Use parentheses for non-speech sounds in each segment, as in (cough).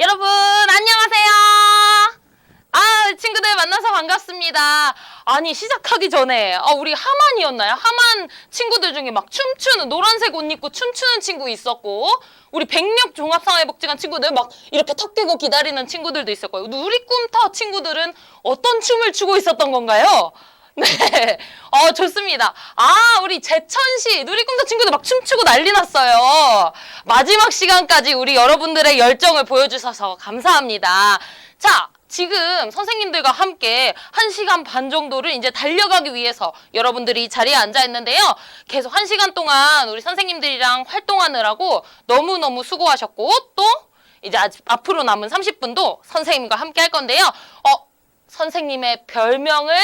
여러분 안녕하세요. 아 친구들 만나서 반갑습니다. 아니 시작하기 전에 아, 우리 하만이었나요? 하만 친구들 중에 막 춤추는 노란색 옷 입고 춤추는 친구 있었고 우리 백력 종합사회복지관 친구들 막 이렇게 턱 대고 기다리는 친구들도 있었고요. 우리 꿈터 친구들은 어떤 춤을 추고 있었던 건가요? 네, 어 좋습니다. 아 우리 재천시 누리꿈터 친구들 막 춤추고 난리 났어요. 마지막 시간까지 우리 여러분들의 열정을 보여주셔서 감사합니다. 자. 지금 선생님들과 함께 한시간반 정도를 이제 달려가기 위해서 여러분들이 자리에 앉아 있는데요. 계속 한시간 동안 우리 선생님들이랑 활동하느라고 너무너무 수고하셨고 또 이제 앞으로 남은 30분도 선생님과 함께 할 건데요. 어, 선생님의 별명을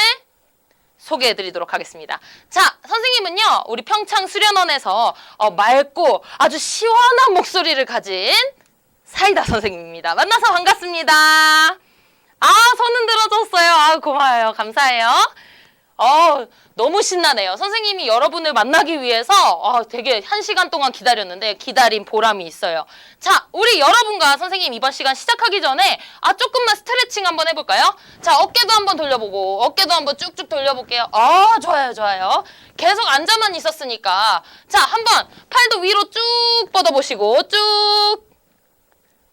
소개해 드리도록 하겠습니다. 자, 선생님은요, 우리 평창 수련원에서 어, 맑고 아주 시원한 목소리를 가진 사이다 선생님입니다. 만나서 반갑습니다. 아, 손 흔들어줬어요. 아, 고마워요. 감사해요. 어, 너무 신나네요. 선생님이 여러분을 만나기 위해서 어, 되게 한 시간 동안 기다렸는데 기다린 보람이 있어요. 자, 우리 여러분과 선생님 이번 시간 시작하기 전에 아 조금만 스트레칭 한번 해볼까요? 자, 어깨도 한번 돌려보고 어깨도 한번 쭉쭉 돌려볼게요. 아, 좋아요, 좋아요. 계속 앉아만 있었으니까 자, 한번 팔도 위로 쭉 뻗어보시고 쭉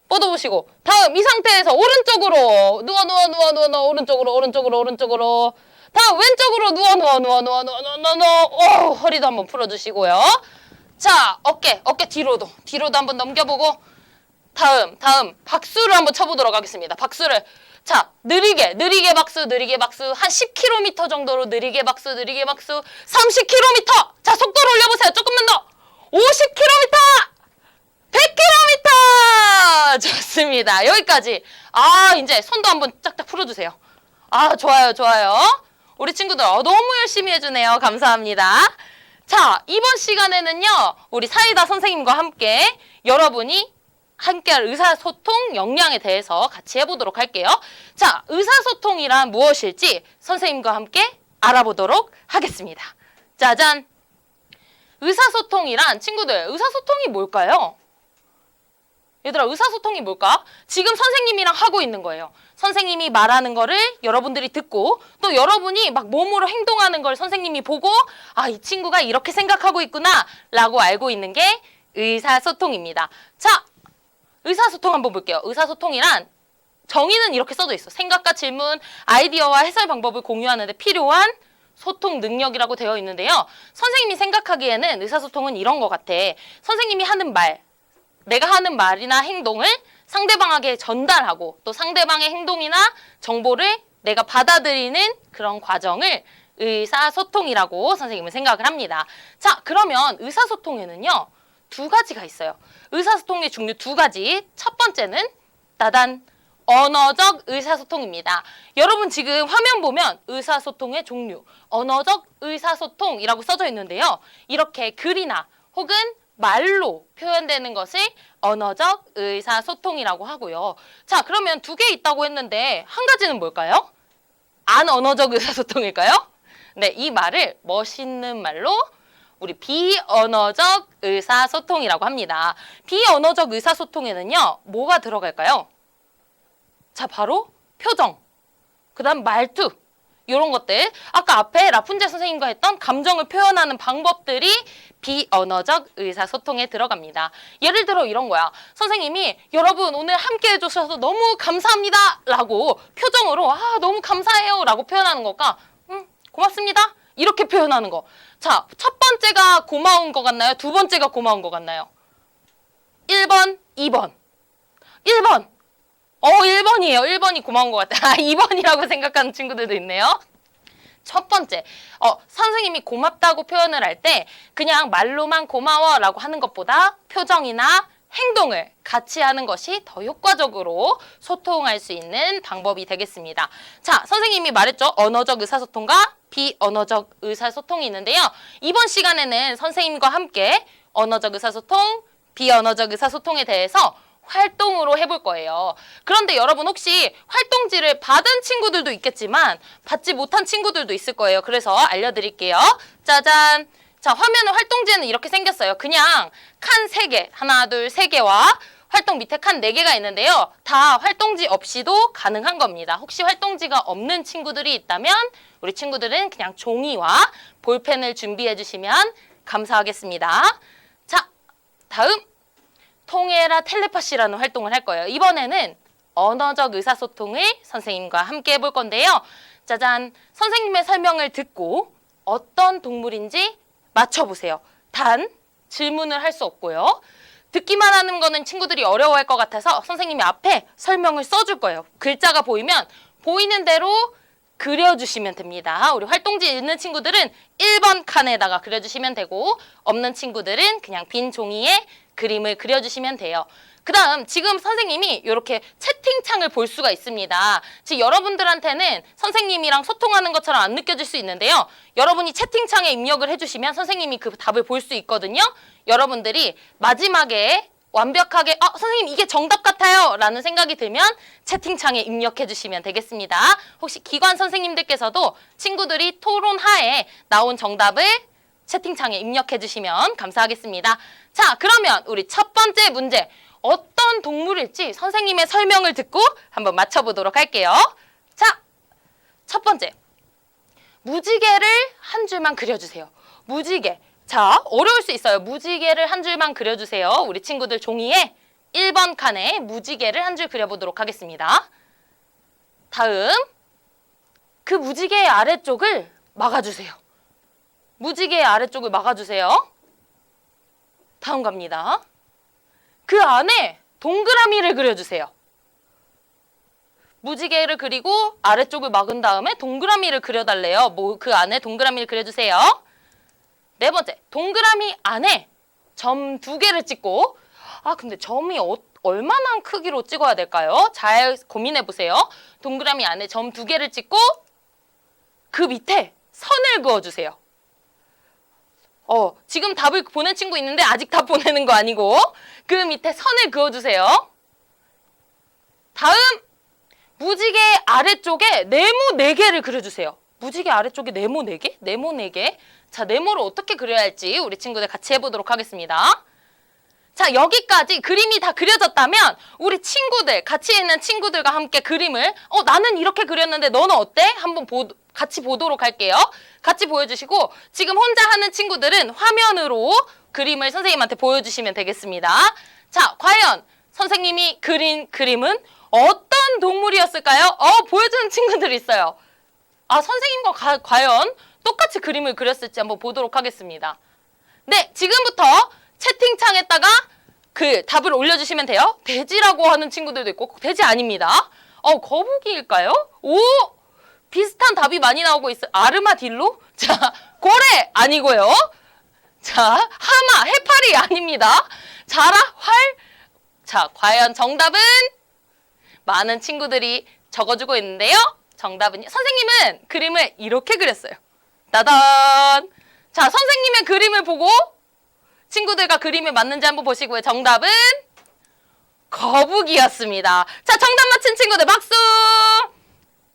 뻗어보시고 다음 이 상태에서 오른쪽으로 누워 누워 누워 누워 누워 오른쪽으로 오른쪽으로 오른쪽으로 다 왼쪽으로 누워 누워 누워 누워 누워 누워 누워, 누워. 오, 허리도 한번 풀어주시고요. 자 어깨 어깨 뒤로도 뒤로도 한번 넘겨보고 다음 다음 박수를 한번 쳐보도록 하겠습니다. 박수를 자 느리게 느리게 박수 느리게 박수 한 10km 정도로 느리게 박수 느리게 박수 30km 자 속도를 올려보세요. 조금만 더 50km 100km 좋습니다. 여기까지 아 이제 손도 한번 짝짝 풀어주세요. 아 좋아요 좋아요. 우리 친구들 어, 너무 열심히 해주네요. 감사합니다. 자, 이번 시간에는요, 우리 사이다 선생님과 함께 여러분이 함께할 의사소통 역량에 대해서 같이 해보도록 할게요. 자, 의사소통이란 무엇일지 선생님과 함께 알아보도록 하겠습니다. 짜잔! 의사소통이란 친구들, 의사소통이 뭘까요? 얘들아 의사소통이 뭘까? 지금 선생님이랑 하고 있는 거예요. 선생님이 말하는 거를 여러분들이 듣고 또 여러분이 막 몸으로 행동하는 걸 선생님이 보고 아 이 친구가 이렇게 생각하고 있구나 라고 알고 있는 게 의사소통입니다. 자 의사소통 한번 볼게요. 의사소통이란 정의는 이렇게 써져 있어. 생각과 질문, 아이디어와 해설 방법을 공유하는 데 필요한 소통 능력이라고 되어 있는데요. 선생님이 생각하기에는 의사소통은 이런 것 같아. 선생님이 하는 말, 내가 하는 말이나 행동을 상대방에게 전달하고 또 상대방의 행동이나 정보를 내가 받아들이는 그런 과정을 의사소통이라고 선생님은 생각을 합니다. 자, 그러면 의사소통에는요, 두 가지가 있어요. 의사소통의 종류 두 가지. 첫 번째는 따단 언어적 의사소통입니다. 여러분 지금 화면 보면 의사소통의 종류, 언어적 의사소통이라고 써져 있는데요. 이렇게 글이나 혹은 말로 표현되는 것을 언어적 의사소통이라고 하고요. 자, 그러면 두 개 있다고 했는데 한 가지는 뭘까요? 안 언어적 의사소통일까요? 네, 이 말을 멋있는 말로 우리 비언어적 의사소통이라고 합니다. 비언어적 의사소통에는요, 뭐가 들어갈까요? 자, 바로 표정, 그 다음 말투, 이런 것들. 아까 앞에 라푼젤 선생님과 했던 감정을 표현하는 방법들이 비언어적 의사소통에 들어갑니다. 예를 들어 이런 거야. 선생님이 여러분 오늘 함께 해주셔서 너무 감사합니다. 라고 표정으로 아, 너무 감사해요. 라고 표현하는 것과 음, 고맙습니다. 이렇게 표현하는 거. 자, 첫 번째가 고마운 것 같나요? 두 번째가 고마운 것 같나요? 1번, 2번. 1번. 어, 1번이에요. 1번이 고마운 것 같아요. (laughs) 아, 2번이라고 생각하는 친구들도 있네요. 첫 번째, 어, 선생님이 고맙다고 표현을 할 때 그냥 말로만 고마워라고 하는 것보다 표정이나 행동을 같이 하는 것이 더 효과적으로 소통할 수 있는 방법이 되겠습니다. 자, 선생님이 말했죠. 언어적 의사소통과 비언어적 의사소통이 있는데요. 이번 시간에는 선생님과 함께 언어적 의사소통, 비언어적 의사소통에 대해서 활동으로 해볼 거예요. 그런데 여러분 혹시 활동지를 받은 친구들도 있겠지만 받지 못한 친구들도 있을 거예요. 그래서 알려드릴게요. 짜잔. 자, 화면은 활동지는 이렇게 생겼어요. 그냥 칸 3개, 하나, 둘, 세 개와 활동 밑에 칸 4개가 있는데요. 다 활동지 없이도 가능한 겁니다. 혹시 활동지가 없는 친구들이 있다면 우리 친구들은 그냥 종이와 볼펜을 준비해 주시면 감사하겠습니다. 자, 다음 통해라 텔레파시라는 활동을 할 거예요. 이번에는 언어적 의사소통을 선생님과 함께 해볼 건데요. 짜잔, 선생님의 설명을 듣고 어떤 동물인지 맞춰보세요. 단, 질문을 할 수 없고요. 듣기만 하는 거는 친구들이 어려워할 것 같아서 선생님이 앞에 설명을 써줄 거예요. 글자가 보이면 보이는 대로 그려주시면 됩니다. 우리 활동지 있는 친구들은 1번 칸에다가 그려주시면 되고 없는 친구들은 그냥 빈 종이에 그림을 그려주시면 돼요. 그 다음 지금 선생님이 이렇게 채팅창을 볼 수가 있습니다. 지금 여러분들한테는 선생님이랑 소통하는 것처럼 안 느껴질 수 있는데요. 여러분이 채팅창에 입력을 해주시면 선생님이 그 답을 볼 수 있거든요. 여러분들이 마지막에 완벽하게 아 선생님 이게 정답 같아요 라는 생각이 들면 채팅창에 입력해 주시면 되겠습니다. 혹시 기관 선생님들께서도 친구들이 토론하에 나온 정답을 채팅창에 입력해 주시면 감사하겠습니다. 자 그러면 우리 첫 번째 문제 어떤 동물일지 선생님의 설명을 듣고 한번 맞춰보도록 할게요. 자 첫 번째 무지개를 한 줄만 그려주세요. 무지개. 자, 어려울 수 있어요. 무지개를 한 줄만 그려주세요. 우리 친구들 종이에 1번 칸에 무지개를 한 줄 그려보도록 하겠습니다. 다음, 그 무지개의 아래쪽을 막아주세요. 무지개의 아래쪽을 막아주세요. 다음 갑니다. 그 안에 동그라미를 그려주세요. 무지개를 그리고 아래쪽을 막은 다음에 동그라미를 그려달래요. 뭐 그 안에 동그라미를 그려주세요. 네 번째, 동그라미 안에 점 두 개를 찍고 아 근데 점이 어, 얼마나 크기로 찍어야 될까요? 잘 고민해 보세요. 동그라미 안에 점 두 개를 찍고 그 밑에 선을 그어주세요. 어, 지금 답을 보낸 친구 있는데 아직 답 보내는 거 아니고 그 밑에 선을 그어주세요. 다음 무지개 아래쪽에 네모 네개를 그려주세요. 무지개 아래쪽에 네모 네개 네모 네개 자, 네모를 어떻게 그려야 할지 우리 친구들 같이 해보도록 하겠습니다. 자, 여기까지 그림이 다 그려졌다면 우리 친구들, 같이 있는 친구들과 함께 그림을 어, 나는 이렇게 그렸는데 너는 어때? 한번 보, 같이 보도록 할게요. 같이 보여주시고 지금 혼자 하는 친구들은 화면으로 그림을 선생님한테 보여주시면 되겠습니다. 자, 과연 선생님이 그린 그림은 어떤 동물이었을까요? 어, 보여주는 친구들이 있어요. 아, 선생님과 가- 과연 똑같이 그림을 그렸을지 한번 보도록 하겠습니다. 네, 지금부터 채팅창에다가 그 답을 올려주시면 돼요. 돼지라고 하는 친구들도 있고, 돼지 아닙니다. 어, 거북이일까요? 오! 비슷한 답이 많이 나오고 있어요. 아르마딜로? (laughs) 자, 고래 아니고요. 자, 하마, 해파리 아닙니다. 자라, 활. 자, 과연 정답은 많은 친구들이 적어주고 있는데요. 정답은요. 선생님은 그림을 이렇게 그렸어요. 따단. 자, 선생님의 그림을 보고 친구들과 그림이 맞는지 한번 보시고요. 정답은 거북이였습니다. 자, 정답 맞힌 친구들 박수!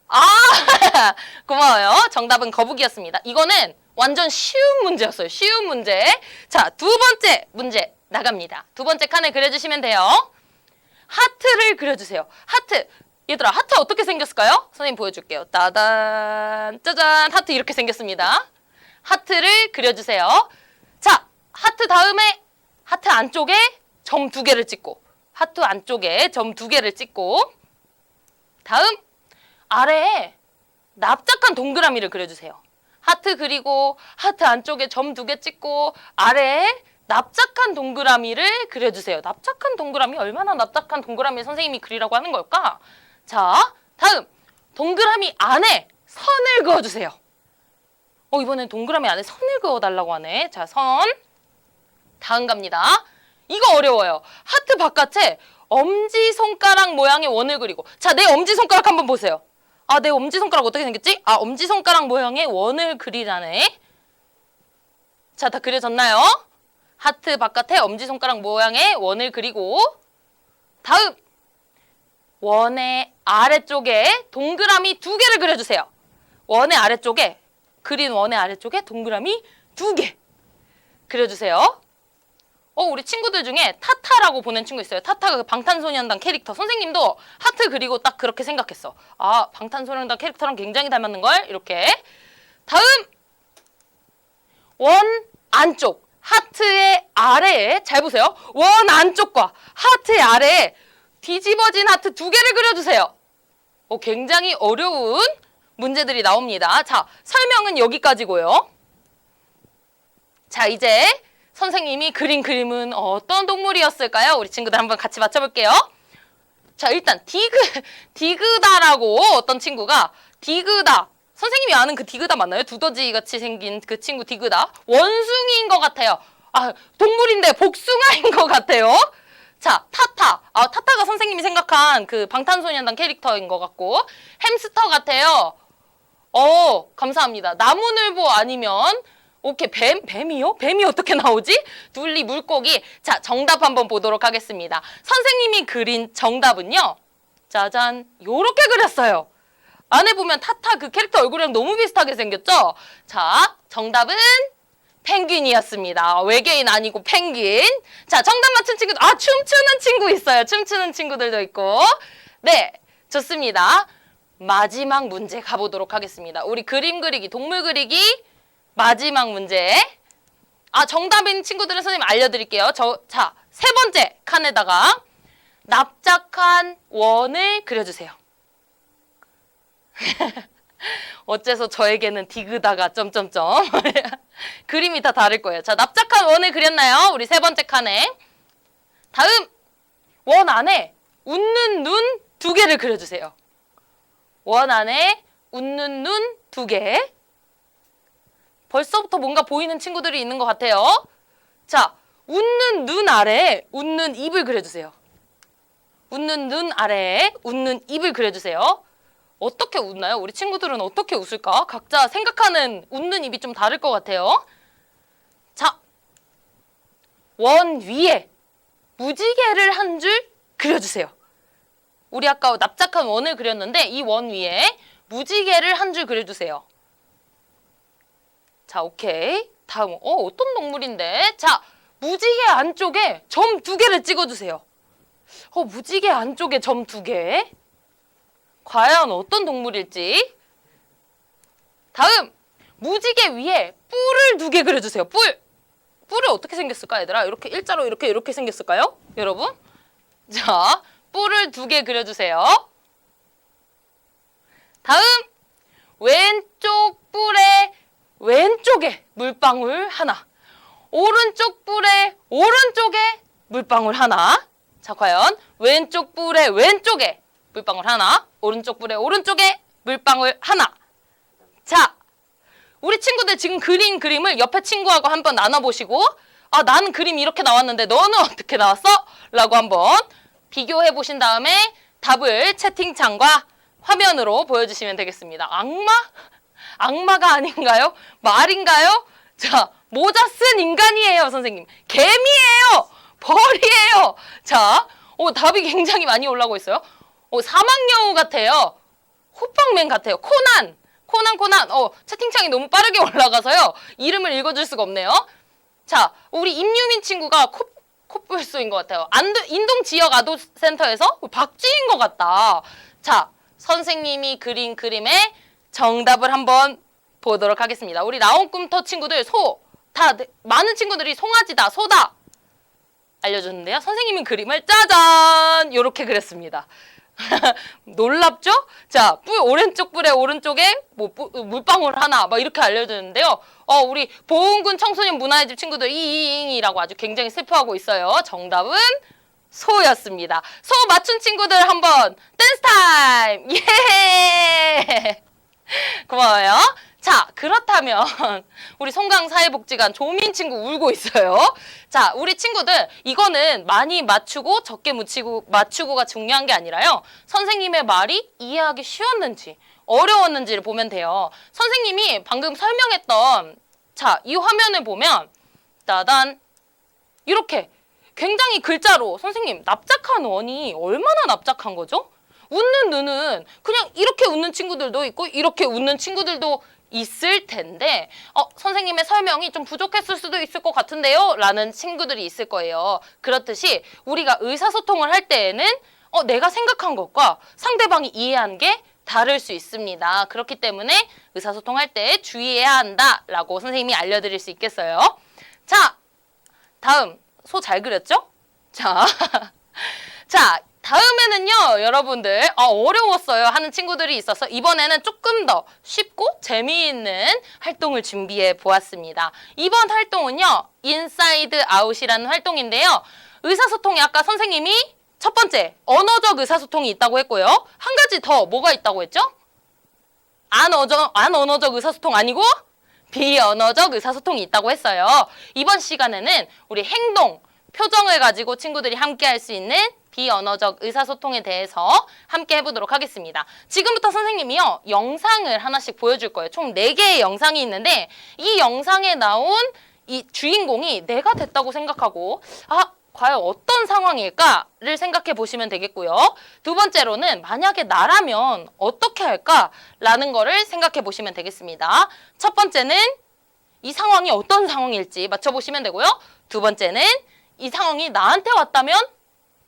아, (laughs) 고마워요. 정답은 거북이였습니다. 이거는 완전 쉬운 문제였어요. 쉬운 문제. 자, 두 번째 문제 나갑니다. 두 번째 칸을 그려주시면 돼요. 하트를 그려주세요. 하트. 얘들아, 하트 어떻게 생겼을까요? 선생님 보여줄게요. 따단, 짜잔. 하트 이렇게 생겼습니다. 하트를 그려주세요. 자, 하트 다음에 하트 안쪽에 점 두 개를 찍고, 하트 안쪽에 점 두 개를 찍고, 다음 아래에 납작한 동그라미를 그려주세요. 하트 그리고 하트 안쪽에 점 두 개 찍고 아래에 납작한 동그라미를 그려주세요. 납작한 동그라미 얼마나 납작한 동그라미 선생님이 그리라고 하는 걸까? 자, 다음 동그라미 안에 선을 그어주세요. 어 이번엔 동그라미 안에 선을 그어달라고 하네. 자, 선. 다음 갑니다. 이거 어려워요. 하트 바깥에 엄지 손가락 모양의 원을 그리고 자, 내 엄지 손가락 한번 보세요. 아, 내 엄지 손가락 어떻게 생겼지? 아, 엄지 손가락 모양의 원을 그리라네. 자, 다 그려졌나요? 하트 바깥에 엄지 손가락 모양의 원을 그리고 다음 원의 아래쪽에 동그라미 두 개를 그려주세요. 원의 아래쪽에 그린 원의 아래쪽에 동그라미 두 개 그려주세요. 어, 우리 친구들 중에 타타라고 보낸 친구 있어요. 타타가 그 방탄소년단 캐릭터. 선생님도 하트 그리고 딱 그렇게 생각했어. 아, 방탄소년단 캐릭터랑 굉장히 닮았는걸? 이렇게. 다음! 원 안쪽. 하트의 아래에, 잘 보세요. 원 안쪽과 하트의 아래에 뒤집어진 하트 두 개를 그려주세요. 어, 굉장히 어려운 문제들이 나옵니다. 자, 설명은 여기까지고요. 자, 이제 선생님이 그린 그림은 어떤 동물이었을까요? 우리 친구들 한번 같이 맞춰볼게요. 자, 일단 디그 디그다라고 어떤 친구가 디그다 선생님이 아는 그 디그다 맞나요? 두더지 같이 생긴 그 친구 디그다 원숭이인 것 같아요. 아 동물인데 복숭아인 것 같아요. 자 타타 아 타타가 선생님이 생각한 그 방탄소년단 캐릭터인 것 같고 햄스터 같아요. 어 감사합니다. 나무늘보 아니면 오케이 뱀 뱀이요? 뱀이 어떻게 나오지? 둘리 물고기. 자 정답 한번 보도록 하겠습니다. 선생님이 그린 정답은요. 짜잔 요렇게 그렸어요. 안에 보면 타타 그 캐릭터 얼굴이랑 너무 비슷하게 생겼죠? 자 정답은 펭귄이었습니다. 외계인 아니고 펭귄. 자 정답 맞춘 친구들 아 춤추는 친구 있어요. 춤추는 친구들도 있고. 네 좋습니다. 마지막 문제 가보도록 하겠습니다. 우리 그림 그리기, 동물 그리기 마지막 문제. 아, 정답인 친구들은 선생님 알려드릴게요. 저, 자, 세 번째 칸에다가 납작한 원을 그려주세요. (laughs) 어째서 저에게는 디그다가 점점점 (laughs) 그림이 다 다를 거예요. 자, 납작한 원을 그렸나요? 우리 세 번째 칸에. 다음 원 안에 웃는 눈 두 개를 그려주세요. 원 안에 웃는 눈 두 개. 벌써부터 뭔가 보이는 친구들이 있는 것 같아요. 자, 웃는 눈 아래에 웃는 입을 그려주세요. 웃는 눈 아래에 웃는 입을 그려주세요. 어떻게 웃나요? 우리 친구들은 어떻게 웃을까? 각자 생각하는 웃는 입이 좀 다를 것 같아요. 자, 원 위에 무지개를 한 줄 그려주세요. 우리 아까 납작한 원을 그렸는데 이 원 위에 무지개를 한 줄 그려주세요. 자, 오케이. 다음, 어, 어떤 동물인데? 자, 무지개 안쪽에 점 두 개를 찍어주세요. 어, 무지개 안쪽에 점 두 개. 과연 어떤 동물일지. 다음, 무지개 위에 뿔을 두 개 그려주세요. 뿔. 뿔이 어떻게 생겼을까, 얘들아? 이렇게 일자로 이렇게 이렇게 생겼을까요? 여러분? 자, 뿔을 두 개 그려주세요. 다음, 왼쪽 뿔에 왼쪽에 물방울 하나. 오른쪽 뿔에 오른쪽에 물방울 하나. 자, 과연 왼쪽 뿔에 왼쪽에 물방울 하나. 오른쪽 뿔에 오른쪽에 물방울 하나. 자, 우리 친구들 지금 그린 그림을 옆에 친구하고 한번 나눠보시고, 아, 나는 그림이 이렇게 나왔는데 너는 어떻게 나왔어? 라고 한번 비교해 보신 다음에 답을 채팅창과 화면으로 보여주시면 되겠습니다. 악마? 악마가 아닌가요? 말인가요? 자, 모자 쓴 인간이에요, 선생님. 개미예요! 벌이에요! 자, 오, 답이 굉장히 많이 올라오고 있어요. 오, 사막여우 같아요. 호빵맨 같아요. 코난! 코난, 코난! 어, 채팅창이 너무 빠르게 (laughs) 올라가서요. 이름을 읽어줄 수가 없네요. 자, 우리 임유민 친구가 코, 코뿔소인 것 같아요. 안도, 인동 지역 아도센터에서 박쥐인 것 같다. 자, 선생님이 그린 그림의 정답을 한번 보도록 하겠습니다. 우리 나온 꿈터 친구들 소, 다 네, 많은 친구들이 송아지다, 소다 알려줬는데요. 선생님은 그림을 짜잔 이렇게 그렸습니다. (laughs) 놀랍죠? 자, 뿔 오른쪽 뿔에 오른쪽에 뭐 뿔- 물방울 하나 막 이렇게 알려주는데요. 어, 우리 보은군 청소년 문화의 집 친구들 이잉이라고 아주 굉장히 슬퍼하고 있어요. 정답은 소였습니다. 소 맞춘 친구들 한번 댄스 타임! 예! (laughs) 고마워요. 자, 그렇다면 (laughs) 우리 송강 사회복지관 조민 친구 울고 있어요. 자, 우리 친구들 이거는 많이 맞추고 적게 묻히고 맞추고가 중요한 게 아니라요. 선생님의 말이 이해하기 쉬웠는지 어려웠는지를 보면 돼요. 선생님이 방금 설명했던 자, 이 화면을 보면 따단 이렇게 굉장히 글자로 선생님 납작한 원이 얼마나 납작한 거죠? 웃는 눈은 그냥 이렇게 웃는 친구들도 있고 이렇게 웃는 친구들도 있을 텐데 어, 선생님의 설명이 좀 부족했을 수도 있을 것 같은데요 라는 친구들이 있을 거예요. 그렇듯이 우리가 의사소통을 할 때에는 어, 내가 생각한 것과 상대방이 이해한 게 다를 수 있습니다. 그렇기 때문에 의사소통할 때 주의해야 한다 라고 선생님이 알려드릴 수 있겠어요. 자, 다음 소 잘 그렸죠? 자, (laughs) 자 다음에는요 여러분들 어, 어려웠어요 하는 친구들이 있어서 이번에는 조금 더 쉽고 재미있는 활동을 준비해 보았습니다. 이번 활동은요 인사이드 아웃이라는 활동인데요. 의사소통이 아까 선생님이 첫 번째 언어적 의사소통이 있다고 했고요. 한 가지 더 뭐가 있다고 했죠? 안어적 안언어적 의사소통 아니고 비언어적 의사소통이 있다고 했어요. 이번 시간에는 우리 행동, 표정을 가지고 친구들이 함께 할 수 있는 비언어적 의사소통에 대해서 함께 해보도록 하겠습니다. 지금부터 선생님이요, 영상을 하나씩 보여줄 거예요. 총 4개의 영상이 있는데, 이 영상에 나온 이 주인공이 내가 됐다고 생각하고, 아, 과연 어떤 상황일까를 생각해 보시면 되겠고요. 두 번째로는 만약에 나라면 어떻게 할까라는 거를 생각해 보시면 되겠습니다. 첫 번째는 이 상황이 어떤 상황일지 맞춰보시면 되고요. 두 번째는 이 상황이 나한테 왔다면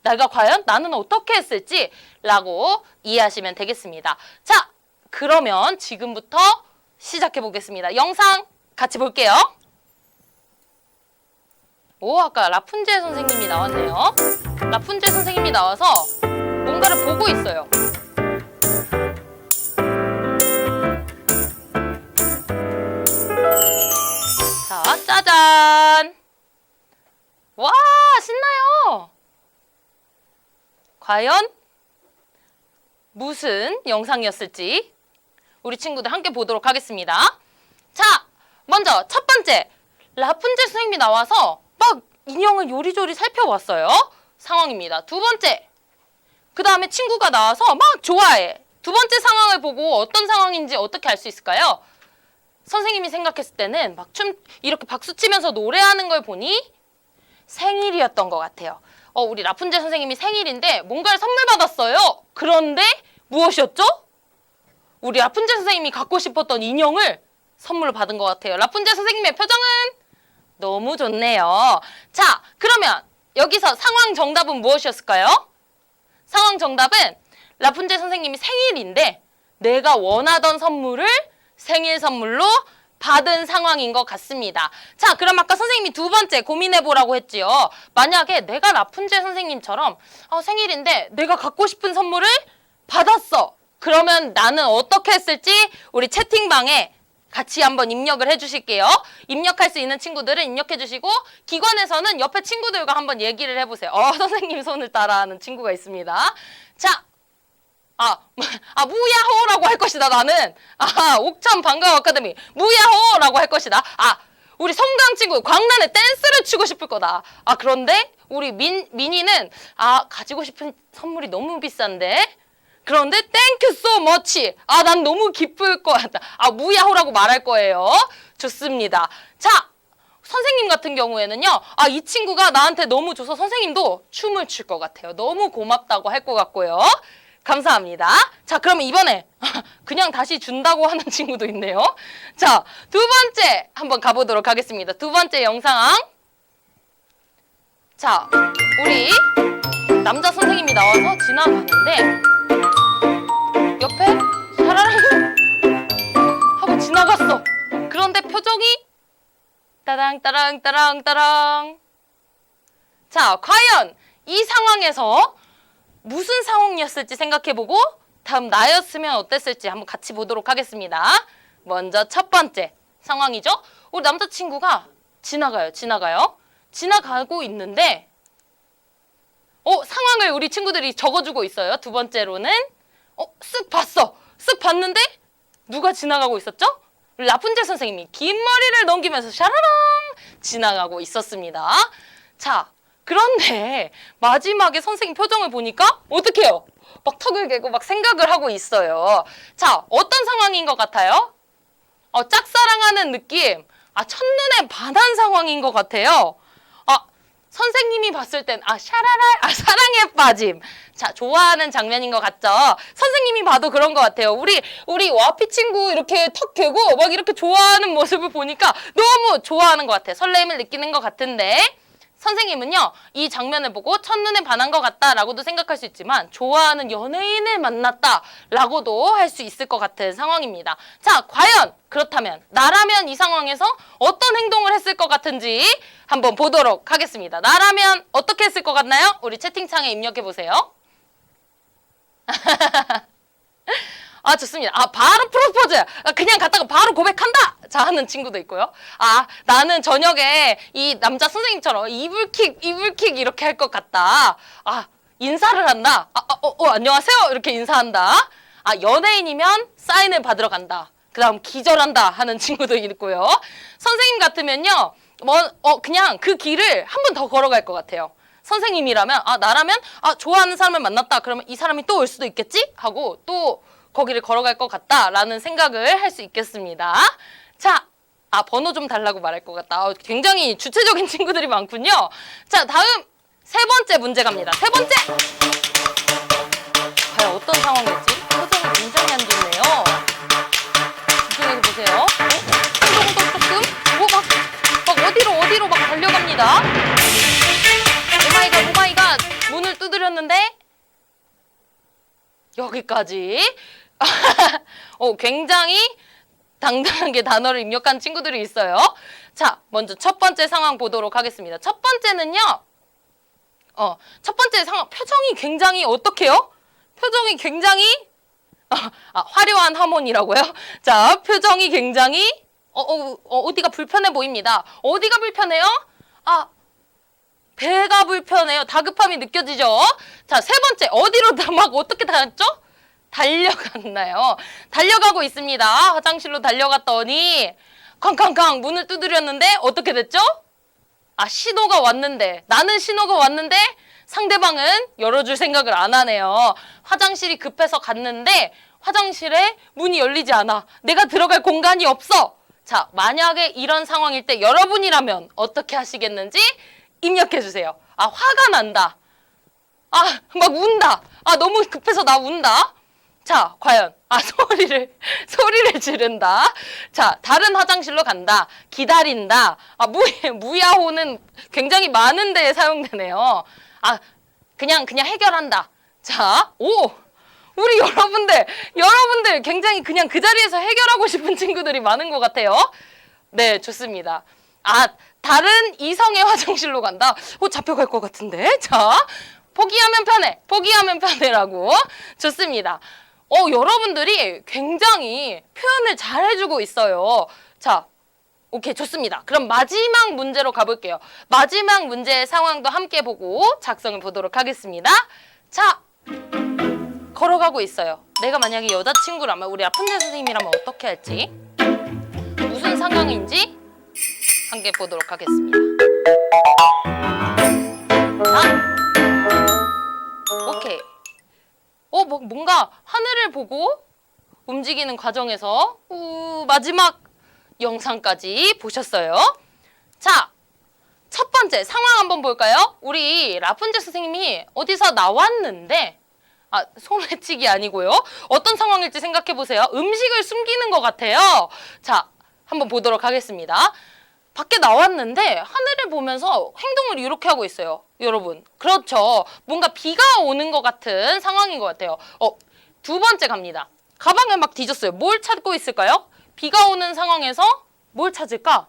내가 과연 나는 어떻게 했을지라고 이해하시면 되겠습니다. 자, 그러면 지금부터 시작해 보겠습니다. 영상 같이 볼게요. 오, 아까 라푼젤 선생님이 나왔네요. 라푼젤 선생님이 나와서 뭔가를 보고 있어요. 과연 무슨 영상이었을지 우리 친구들 함께 보도록 하겠습니다. 자, 먼저 첫 번째 라푼젤 선생님이 나와서 막 인형을 요리조리 살펴봤어요. 상황입니다. 두 번째, 그 다음에 친구가 나와서 막 좋아해. 두 번째 상황을 보고 어떤 상황인지 어떻게 알 수 있을까요? 선생님이 생각했을 때는 막 춤 이렇게 박수 치면서 노래하는 걸 보니 생일이었던 것 같아요. 어, 우리 라푼젤 선생님이 생일인데 뭔가를 선물 받았어요. 그런데 무엇이었죠? 우리 라푼젤 선생님이 갖고 싶었던 인형을 선물로 받은 것 같아요. 라푼젤 선생님의 표정은 너무 좋네요. 자, 그러면 여기서 상황 정답은 무엇이었을까요? 상황 정답은 라푼젤 선생님이 생일인데 내가 원하던 선물을 생일 선물로 받은 상황인 것 같습니다. 자, 그럼 아까 선생님이 두 번째 고민해 보라고 했지요. 만약에 내가 라푼젤 선생님처럼 어, 생일인데 내가 갖고 싶은 선물을 받았어. 그러면 나는 어떻게 했을지 우리 채팅방에 같이 한번 입력을 해주실게요. 입력할 수 있는 친구들은 입력해 주시고 기관에서는 옆에 친구들과 한번 얘기를 해보세요. 어, 선생님 손을 따라하는 친구가 있습니다. 자, 아, (laughs) 아 무야호라고 할 것이다 나는. 아 옥천 방과후 아카데미 무야호라고 할 것이다. 아 우리 송강 친구 광란에 댄스를 추고 싶을 거다. 아 그런데 우리 민 민이는 아 가지고 싶은 선물이 너무 비싼데. 그런데 땡큐 소 머치. 아 난 너무 기쁠 것 같다. 아 무야호라고 말할 거예요. 좋습니다. 자 선생님 같은 경우에는요, 아, 이 친구가 나한테 너무 줘서 선생님도 춤을 출 것 같아요. 너무 고맙다고 할 것 같고요. 감사합니다. 자, 그럼 이번에 (laughs) 그냥 다시 준다고 하는 (laughs) 친구도 있네요. 자, 두 번째 한번 가보도록 하겠습니다. 두 번째 영상. 자, 우리 남자 선생님이 나와서 지나가는데 옆에 샤라랑 (laughs) 하고 지나갔어. 그런데 표정이 따랑 따랑 따랑 따랑. 자, 과연 이 상황에서 무슨 상황이었을지 생각해보고 다음 나였으면 어땠을지 한번 같이 보도록 하겠습니다. 먼저 첫 번째 상황이죠. 우리 남자친구가 지나가요. 지나가요. 지나가고 있는데 어 상황을 우리 친구들이 적어주고 있어요. 두 번째로는 어 쓱 봤어. 쓱 봤는데 누가 지나가고 있었죠? 라푼젤 선생님이 긴 머리를 넘기면서 샤라랑 지나가고 있었습니다. 자, 그런데 마지막에 선생님 표정을 보니까 어떻게 해요? 막 턱을 개고 막 생각을 하고 있어요. 자, 어떤 상황인 것 같아요? 어, 짝사랑하는 느낌. 아, 첫눈에 반한 상황인 것 같아요. 아, 선생님이 봤을 땐, 아, 샤라랄, 아, 사랑에 빠짐. 자, 좋아하는 장면인 것 같죠? 선생님이 봐도 그런 것 같아요. 우리, 우리 와피 친구 이렇게 턱 개고 막 이렇게 좋아하는 모습을 보니까 너무 좋아하는 것 같아. 설렘을 느끼는 것 같은데. 선생님은요, 이 장면을 보고 첫눈에 반한 것 같다라고도 생각할 수 있지만, 좋아하는 연예인을 만났다라고도 할 수 있을 것 같은 상황입니다. 자, 과연 그렇다면, 나라면 이 상황에서 어떤 행동을 했을 것 같은지 한번 보도록 하겠습니다. 나라면 어떻게 했을 것 같나요? 우리 채팅창에 입력해 보세요. (laughs) 아 좋습니다. 아 바로 프로포즈. 아, 그냥 갔다가 바로 고백한다. 자 하는 친구도 있고요. 아 나는 저녁에 이 남자 선생님처럼 이불킥 이불킥 이렇게 할 것 같다. 아 인사를 한다. 아, 아, 어, 어, 안녕하세요 이렇게 인사한다. 아 연예인이면 사인을 받으러 간다. 그다음 기절한다 하는 친구도 있고요. 선생님 같으면요. 뭐 어 그냥 그 길을 한 번 더 걸어갈 것 같아요. 선생님이라면 아 나라면 아 좋아하는 사람을 만났다 그러면 이 사람이 또 올 수도 있겠지 하고 또 거기를 걸어갈 것 같다라는 생각을 할 수 있겠습니다. 자, 아 번호 좀 달라고 말할 것 같다. 어, 굉장히 주체적인 (laughs) 친구들이 많군요. 자, 다음 세 번째 문제 갑니다. 세 번째. 과연 어떤 상황일지 표정이 굉장히 안 좋네요. 집중해서 보세요. 어? 조금 조금 뭐막 막 어디로 어디로 막 달려갑니다. 오마이갓 오마이갓 문을 두드렸는데 여기까지 (laughs) 어, 굉장히 당당하게 단어를 입력한 친구들이 있어요. 자, 먼저 첫 번째 상황 보도록 하겠습니다. 첫 번째는요. 어, 첫 번째 상황 표정이 굉장히 어떻게요? 표정이 굉장히 아, 아, 화려한 하모니라고요? (laughs) 자, 표정이 굉장히 어, 어, 어, 어디가 불편해 보입니다. 어디가 불편해요? 아, 배가 불편해요. 다급함이 느껴지죠? 자, 세 번째, 어디로 (laughs) 다- 막 어떻게 다녔죠? 달려갔나요? 달려가고 있습니다. 화장실로 달려갔더니, 쾅쾅쾅 문을 두드렸는데, 어떻게 됐죠? 아, 신호가 왔는데, 나는 신호가 왔는데, 상대방은 열어줄 생각을 안 하네요. 화장실이 급해서 갔는데, 화장실에 문이 열리지 않아. 내가 들어갈 공간이 없어. 자, 만약에 이런 상황일 때 여러분이라면 어떻게 하시겠는지 입력해 주세요. 아, 화가 난다. 아, 막 운다. 아, 너무 급해서 나 운다. 자, 과연. 아, (laughs) 소리를, 소리를 지른다. 자, 다른 화장실로 간다. 기다린다. 아, 무, (laughs) 무야호는 굉장히 많은 데에 사용되네요. 아, 그냥, 그냥 해결한다. 자, 오! 우리 여러분들, 여러분들 굉장히 그냥 그 자리에서 해결하고 싶은 친구들이 많은 것 같아요. 네, 좋습니다. 아, 다른 이성의 화장실로 간다? 어, 잡혀갈 것 같은데? 자, 포기하면 편해. 포기하면 편해라고. 좋습니다. 어, 여러분들이 굉장히 표현을 잘 해주고 있어요. 자, 오케이, 좋습니다. 그럼 마지막 문제로 가볼게요. 마지막 문제의 상황도 함께 보고 작성을 보도록 하겠습니다. 자, 걸어가고 있어요. 내가 만약에 여자친구라면, 우리 라푼젤 선생님이라면 어떻게 할지, 무슨 상황인지 함께 보도록 하겠습니다. 자, 오케이. 어, 뭐, 뭔가 하늘을 보고 움직이는 과정에서 우, 마지막 영상까지 보셨어요. 자, 첫 번째 상황 한번 볼까요? 우리 라푼젤 선생님이 어디서 나왔는데 아, 소매치기 아니고요. 어떤 상황일지 생각해 보세요. 음식을 숨기는 것 같아요. 자, 한번 보도록 하겠습니다. 밖에 나왔는데 하늘을 보면서 행동을 이렇게 하고 있어요. 여러분. 그렇죠. 뭔가 비가 오는 것 같은 상황인 것 같아요. 어, 두 번째 갑니다. 가방을 막 뒤졌어요. 뭘 찾고 있을까요? 비가 오는 상황에서 뭘 찾을까?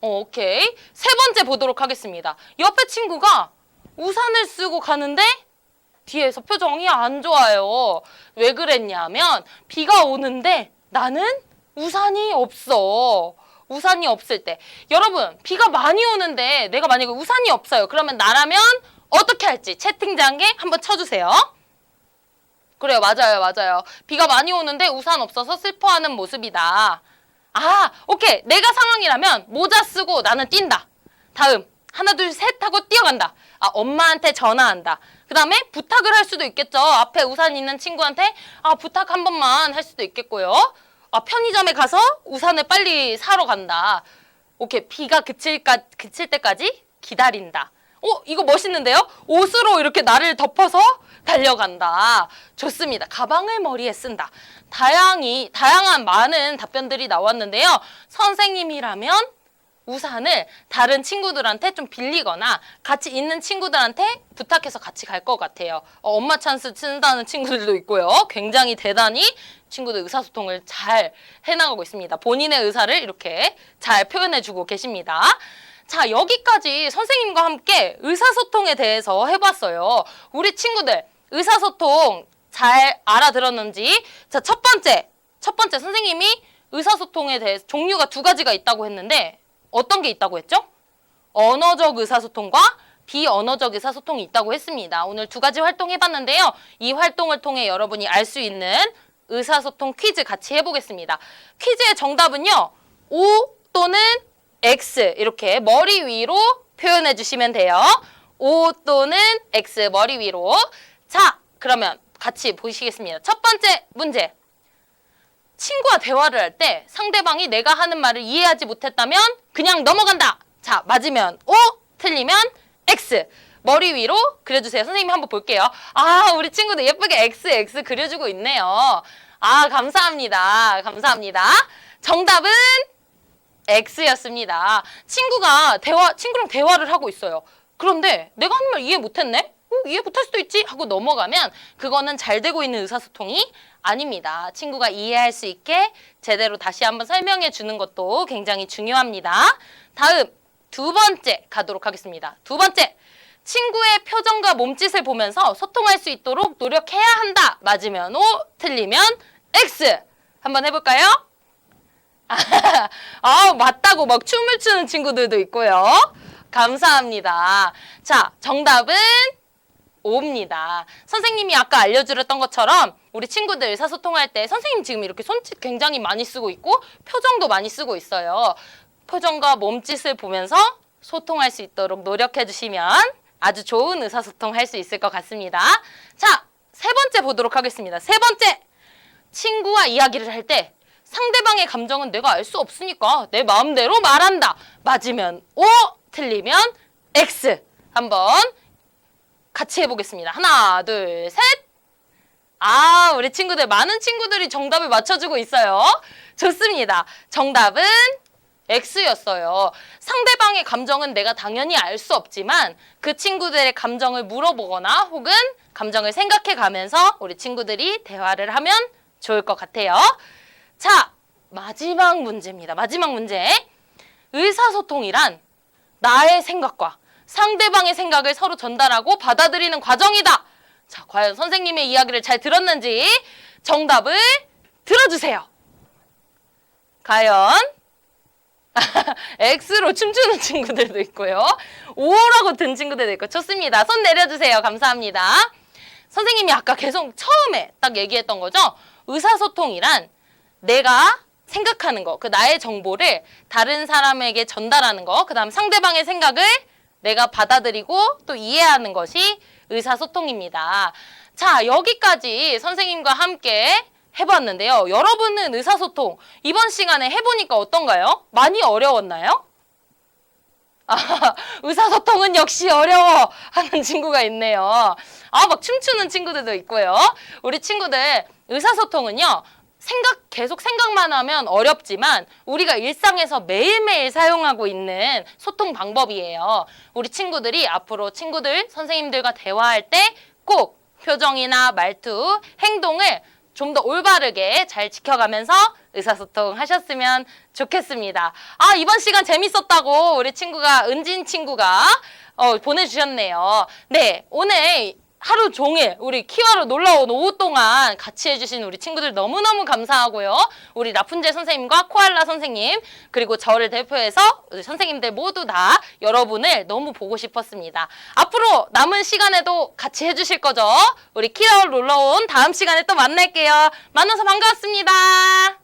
어, 오케이. 세 번째 보도록 하겠습니다. 옆에 친구가 우산을 쓰고 가는데 뒤에서 표정이 안 좋아요. 왜 그랬냐면 비가 오는데 나는 우산이 없어. 우산이 없을 때. 여러분, 비가 많이 오는데 내가 만약에 우산이 없어요. 그러면 나라면 어떻게 할지 채팅장에 한번 쳐주세요. 그래요, 맞아요, 맞아요. 비가 많이 오는데 우산 없어서 슬퍼하는 모습이다. 아, 오케이. 내가 상황이라면 모자 쓰고 나는 뛴다. 다음. 하나, 둘, 셋 하고 뛰어간다. 아, 엄마한테 전화한다. 그 다음에 부탁을 할 수도 있겠죠. 앞에 우산 있는 친구한테 아, 부탁 한 번만 할 수도 있겠고요. 아, 편의점에 가서 우산을 빨리 사러 간다. 오케이. 비가 그칠까, 그칠 때까지 기다린다. 어, 이거 멋있는데요? 옷으로 이렇게 나를 덮어서 달려간다. 좋습니다. 가방을 머리에 쓴다. 다양히, 다양한 많은 답변들이 나왔는데요. 선생님이라면 우산을 다른 친구들한테 좀 빌리거나 같이 있는 친구들한테 부탁해서 같이 갈 것 같아요. 어, 엄마 찬스 친다는 친구들도 있고요. 굉장히 대단히 친구들 의사소통을 잘 해나가고 있습니다. 본인의 의사를 이렇게 잘 표현해주고 계십니다. 자, 여기까지 선생님과 함께 의사소통에 대해서 해봤어요. 우리 친구들 의사소통 잘 알아들었는지. 자, 첫 번째. 첫 번째 선생님이 의사소통에 대해서 종류가 두 가지가 있다고 했는데 어떤 게 있다고 했죠? 언어적 의사소통과 비언어적 의사소통이 있다고 했습니다. 오늘 두 가지 활동 해봤는데요. 이 활동을 통해 여러분이 알 수 있는 의사소통 퀴즈 같이 해보겠습니다. 퀴즈의 정답은요. O 또는 X 이렇게 머리 위로 표현해 주시면 돼요. O 또는 X 머리 위로. 자, 그러면 같이 보시겠습니다. 첫 번째 문제. 친구와 대화를 할 때 상대방이 내가 하는 말을 이해하지 못했다면 그냥 넘어간다. 자, 맞으면 O, 틀리면 X. 머리 위로 그려주세요. 선생님 한번 볼게요. 아, 우리 친구들 예쁘게 X, X 그려주고 있네요. 아, 감사합니다. 감사합니다. 정답은 X였습니다. 친구가 대화, 친구랑 대화를 하고 있어요. 그런데 내가 하는 말 이해 못했네? 어, 이해 못할 수도 있지? 하고 넘어가면 그거는 잘 되고 있는 의사소통이 아닙니다. 친구가 이해할 수 있게 제대로 다시 한번 설명해 주는 것도 굉장히 중요합니다. 다음 두 번째 가도록 하겠습니다. 두 번째. 친구의 표정과 몸짓을 보면서 소통할 수 있도록 노력해야 한다. 맞으면 O, 틀리면 X. 한번 해볼까요? (laughs) 아, 맞다고 막 춤을 추는 친구들도 있고요. 감사합니다. 자, 정답은 O입니다. 선생님이 아까 알려드렸던 것처럼 우리 친구들 의사소통할 때 선생님 지금 이렇게 손짓 굉장히 많이 쓰고 있고 표정도 많이 쓰고 있어요. 표정과 몸짓을 보면서 소통할 수 있도록 노력해 주시면 아주 좋은 의사소통 할 수 있을 것 같습니다. 자, 세 번째 보도록 하겠습니다. 세 번째. 친구와 이야기를 할 때 상대방의 감정은 내가 알 수 없으니까 내 마음대로 말한다. 맞으면 O, 틀리면 X. 한번 같이 해보겠습니다. 하나, 둘, 셋. 아, 우리 친구들, 많은 친구들이 정답을 맞춰주고 있어요. 좋습니다. 정답은 X였어요. 상대방의 감정은 내가 당연히 알 수 없지만 그 친구들의 감정을 물어보거나 혹은 감정을 생각해 가면서 우리 친구들이 대화를 하면 좋을 것 같아요. 자, 마지막 문제입니다. 마지막 문제. 의사소통이란 나의 생각과 상대방의 생각을 서로 전달하고 받아들이는 과정이다. 자, 과연 선생님의 이야기를 잘 들었는지 정답을 들어주세요. 과연 (laughs) X로 춤추는 친구들도 있고요. O라고 든 친구들도 있고 좋습니다. 손 내려주세요. 감사합니다. 선생님이 아까 계속 처음에 딱 얘기했던 거죠. 의사소통이란 내가 생각하는 거, 그 나의 정보를 다른 사람에게 전달하는 거, 그 다음 상대방의 생각을 내가 받아들이고 또 이해하는 것이 의사소통입니다. 자, 여기까지 선생님과 함께 해봤는데요. 여러분은 의사소통 이번 시간에 해보니까 어떤가요? 많이 어려웠나요? 아, (laughs) 의사소통은 역시 어려워 하는 친구가 있네요. 아, 막 춤추는 친구들도 있고요. 우리 친구들 의사소통은요. 생각 계속 생각만 하면 어렵지만 우리가 일상에서 매일매일 사용하고 있는 소통 방법이에요. 우리 친구들이 앞으로 친구들 선생님들과 대화할 때 꼭 표정이나 말투, 행동을 좀더 올바르게 잘 지켜가면서 의사소통 하셨으면 좋겠습니다. 아, 이번 시간 재밌었다고 우리 친구가, 은진 친구가 어, 보내주셨네요. 네, 오늘 하루 종일 우리 키와로 놀러 온 오후 동안 같이 해주신 우리 친구들 너무너무 감사하고요. 우리 라푼젤 선생님과 코알라 선생님 그리고 저를 대표해서 우리 선생님들 모두 다 여러분을 너무 보고 싶었습니다. 앞으로 남은 시간에도 같이 해주실 거죠? 우리 키와로 놀러 온 다음 시간에 또 만날게요. 만나서 반가웠습니다.